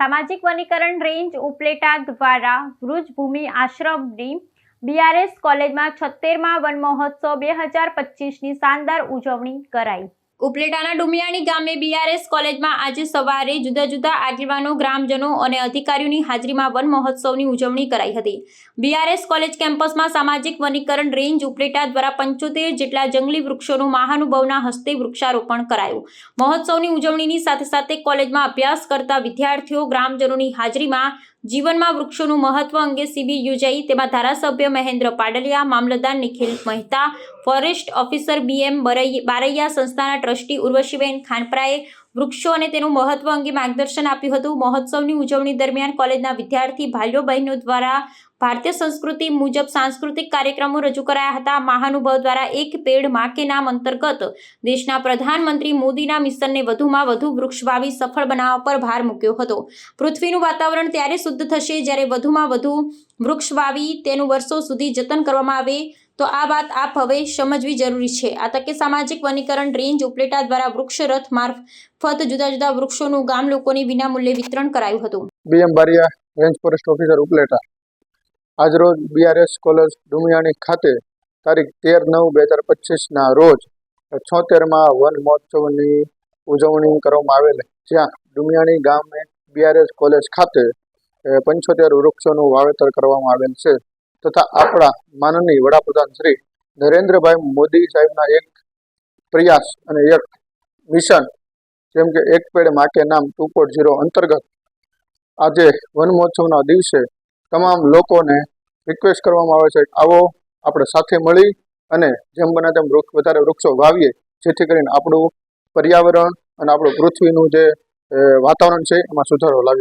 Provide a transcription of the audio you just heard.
સામાજિક વનીકરણ રેન્જ ઉપલેટા દ્વારા વૃજભૂમિ આશ્રમની બીઆરએસ કોલેજમાં છોતેરમાં વન મહોત્સવ બે હજાર પચીસની શાનદાર ઉજવણી કરાઈ. ઉપલેટાના ડુમિયાણી ગામે બીઆરએસ કોલેજમાં આજે સવારે જુદા જુદા આગેવાનો, ગ્રામજનો અને અધિકારીઓની હાજરીમાં વન મહોત્સવની ઉજવણી કરાઈ હતી. બીઆરએસ કોલેજ કેમ્પસમાં સામાજિક વનીકરણ રેન્જ ઉપલેટા દ્વારા પંચોતેર જેટલા જંગલી વૃક્ષોનું મહાનુભાવના હસ્તે વૃક્ષારોપણ કરાયું. મહોત્સવની ઉજવણીની સાથે સાથે કોલેજમાં અભ્યાસ કરતા વિદ્યાર્થીઓ, ગ્રામજનોની હાજરીમાં જીવનમાં વૃક્ષોનું મહત્વ અંગે શિબિર યોજાઈ. તેમાં ધારાસભ્ય મહેન્દ્ર પાડલિયા, મામલતદાર Nikhil Mehta, forest officer BM Baraiya સંસ્થાના ટ્રસ્ટી ઉર્વશીબેન ખાનપરાએ વૃક્ષો અને તેનું મહત્વ અંગે માર્ગદર્શન આપ્યું હતું. મહોત્સવની ઉજવણી દરમિયાન કોલેજના વિદ્યાર્થી ભાઈઓ બહેનો દ્વારા ભારતીય સંસ્કૃતિ મુજબ સાંસ્કૃતિક કાર્યક્રમો રજૂ કરાયા હતા. મહાનુભાવ દ્વારા એક પેડમાં નામ અંતર્ગત દેશના પ્રધાનમંત્રી મોદીના મિશનને વધુમાં વધુ વૃક્ષ વાવી સફળ બનાવવા પર ભાર મૂક્યો હતો. પૃથ્વીનું વાતાવરણ ત્યારે શુદ્ધ થશે જ્યારે વધુમાં વધુ વૃક્ષ વાવી તેનું વર્ષો સુધી જતન કરવામાં આવે તો આ વાત આપ હવે સમજવી જરૂરી છે. આ તકે સામાજિક વનીકરણ રેન્જ ઉપલેટા દ્વારા વૃક્ષ રથ મારફત જુદા જુદા વૃક્ષોનું ગામ લોકોને વિનામૂલ્યે વિતરણ કરાયું હતું. BM Bariya, range forest officer Upleta. આજરોજ બીઆરએસ કોલેજ ડુમિયાણી ખાતે તારીખ તેર નવ બે હજાર પચીસના રોજ છોતેરમાં વન મહોત્સવની ઉજવણી કરવામાં આવેલ. જ્યાં ડુમિયાણી ગામે બીઆરએસ કોલેજ ખાતે પંચોતેર વૃક્ષોનું વાવેતર કરવામાં આવેલ છે. તથા આપણા માનનીય વડાપ્રધાન શ્રી નરેન્દ્રભાઈ મોદી સાહેબના એક પ્રયાસ અને એક મિશન, જેમ કે એક પેડ માકે નામ ટુ પોઈન્ટ ઝીરો અંતર્ગત આજે વન મહોત્સવના દિવસે તમામ લોકોને રિક્વેસ્ટ કરવામાં આવે છે, આવો આપણે સાથે મળી અને જેમ બને તેમ વૃક્ષ, વધારે વૃક્ષો વાવીએ, જેથી કરીને આપણું પર્યાવરણ અને આપણું પૃથ્વીનું જે વાતાવરણ છે, એમાં સુધારો લાવી